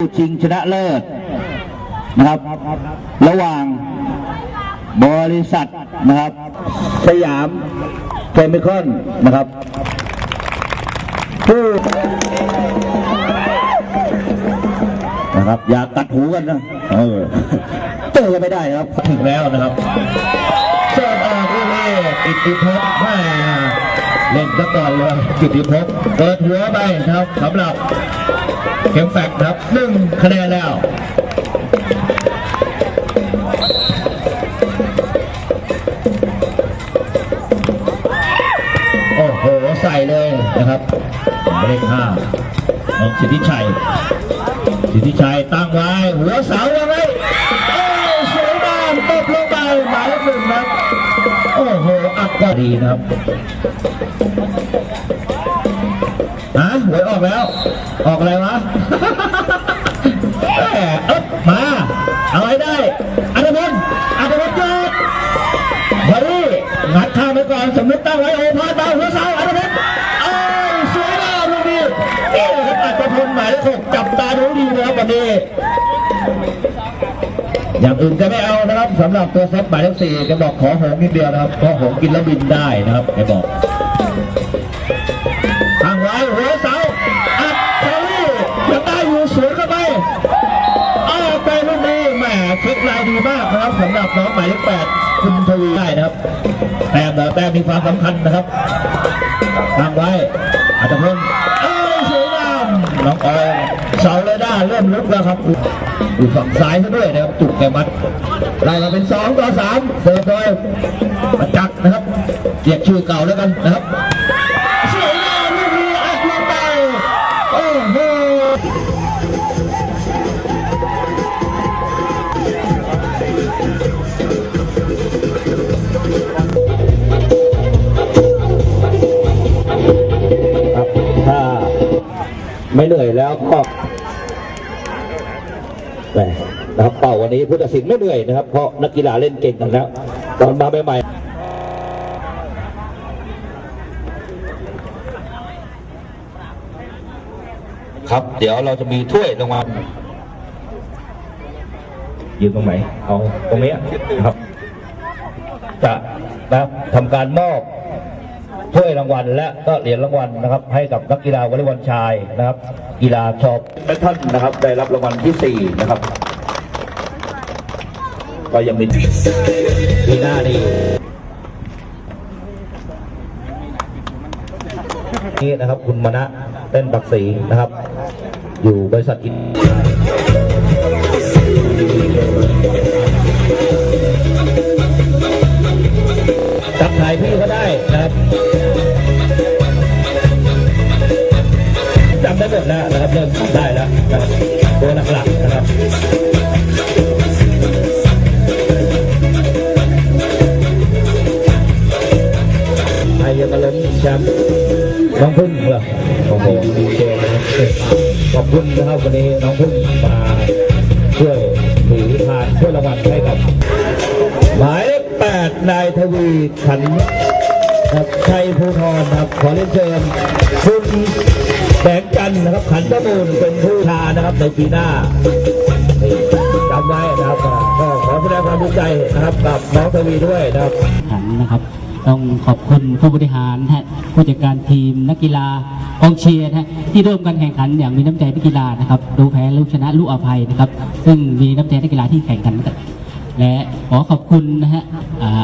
ผู้ชิงชนะเลิศนะครับ ระหว่างบริษัทนะครับ สยามเคมีคอนนะครับผู้นะครับ อย่ากัดหูกันนะเออเจอกันไม่ได้นะครับถึงแล้วนะครับเสิร์ฟออกลูกนี้อิทธิภพแม่ เล่นซะก่อนเลยอิทธิภพเปิดหัวไปครับสำหรับเข็มแฟกครับหนึ่งคะแนนแล้วโอ้โหใส่เลยนะครับเลขห้าน้องสิทธิชัยสิทธิชัยตั้งไว้หัวเสาเอาไว้ อ้โหอัพก็ดีนะครับฮะหวยออกแล้ว ออกอะไรวะแหมเอ๊บมาเอาไว้ได้อัตพลอัตพลจอดบอดี้งัดข้ามไปก่อนสมมติตั้งไว้โอพาดมาหัวเสาอัตพลเอ้ยสวยงามลูกนี้เอ๊ะครับอัตพลหมายเลขหกจับตาดูดีนะครับวันนี้ อย่างอื่นจะไม่เอานะครับสำหรับตัวเซตหมายเลขสี่แกบอกขอหงนิดเดียวนะครับเพราะหงกินแล้วบินได้นะครับแกบอกทางไว้หัวเสาอัดเทาลี่ยังได้อยู่สวนเข้าไปอ้าวไปลูกนี้แหมเช็คลายดีมากนะครับสำหรับน้องหมายเลขแปดคุณทวีได้นะครับแต้มแต่แต้มมีความสำคัญนะครับทางไว้อัตพลเอ้ยสวยงามน้องออย เสาเลยด้าเริ่มลุกแล้วครับอยู่ฝั่งซ้ายซะด้วยนะครับจุกแกมัดไล่มาเป็นสองต่อสามเสิร์ฟโดยประจักษ์นะครับเรียกชื่อเก่าแล้วกันนะครับสวยงามลูกนี้อัดลงไปโอ้โหครับถ้าไม่เหนื่อยแล้วก็ แหมนะครับเป่าวันนี้ผู้ตัดสินไม่เหนื่อยนะครับ เพราะนักกีฬาเล่นเก่งกันแล้วตอนมาใหม่ๆครับ เดี๋ยวเราจะมีถ้วยรางวัลยืนตรงไหนเอาตรงนี้นะครับ จะนะครับทำการมอบ ถ้วยรางวัล และก็เหรียญรางวัลนะครับ ให้กับนักกีฬาวอลเลย์บอลชายนะครับ กีฬาชอบและท่านนะครับ ได้รับรางวัลที่สี่นะครับ ก็ยังมีปีหน้านี่นี่นะครับ คุณมณะเต้นปักศรีนะครับ อยู่บริษัทอิน จำได้หมดแล้วนะครับเริ่มจำได้แล้วนะครับตัวหลักๆนะครับไอ้ยังมาล้มแชมป์น้องพึ่งเหรอโอ้โหดีเจนะครับขอบคุณนะครับวันนี้น้องพึ่งมาช่วยถือทานช่วยรางวัลให้กับหมายเลขแปดนายทวีขันครับชัยภูธรนะครับขอเรียนเชิญคุณ แบงค์จันทร์นะครับขันตะมูลเป็นผู้ชานะครับในปีหน้าจำไว้นะครับก็ขอแสดงความดีใจนะครับกับน้องทวีด้วยนะครับขันนะครับ ต้องขอบคุณผู้บริหารฮะผู้จัดการทีมนักกีฬากองเชียร์ฮะที่ร่วมกันแข่งขันอย่างมีน้ำใจนักกีฬานะครับรู้แพ้รู้ชนะรู้อภัยนะครับ ซึ่งมีน้ำใจนักกีฬาที่แข่งขันกันและขอขอบคุณนะฮะอ่า